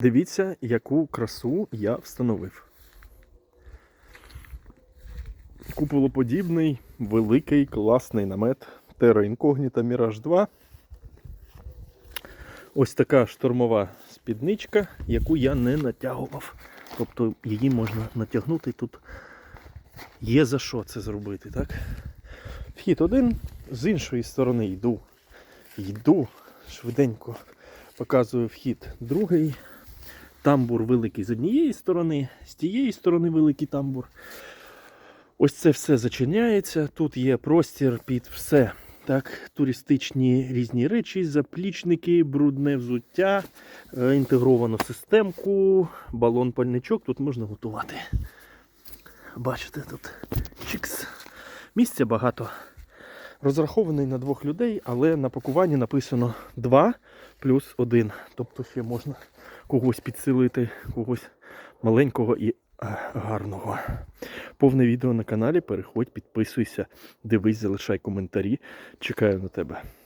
Дивіться, яку красу я встановив. Куполоподібний, великий, класний намет Terra Incognita Mirage 2. Ось така штурмова спідничка, яку я не натягував. Тобто її можна натягнути тут. Є за що це зробити, так? Вхід один, з іншої сторони йду. Йду швиденько показую вхід другий. Тамбур великий з однієї сторони, з тієї сторони великий тамбур. Ось це все зачиняється. Тут є простір під все. Так, туристичні різні речі, заплічники, брудне взуття, е, інтегровану системку, балон-пальничок. Тут можна готувати. Бачите, тут чикс. Місця багато. Розрахований на двох людей, але на пакуванні написано 2 плюс 1. Тобто ще можна когось підсилити, когось маленького і гарного. Повне відео на каналі. Переходь, підписуйся, дивись, залишай коментарі. Чекаю на тебе.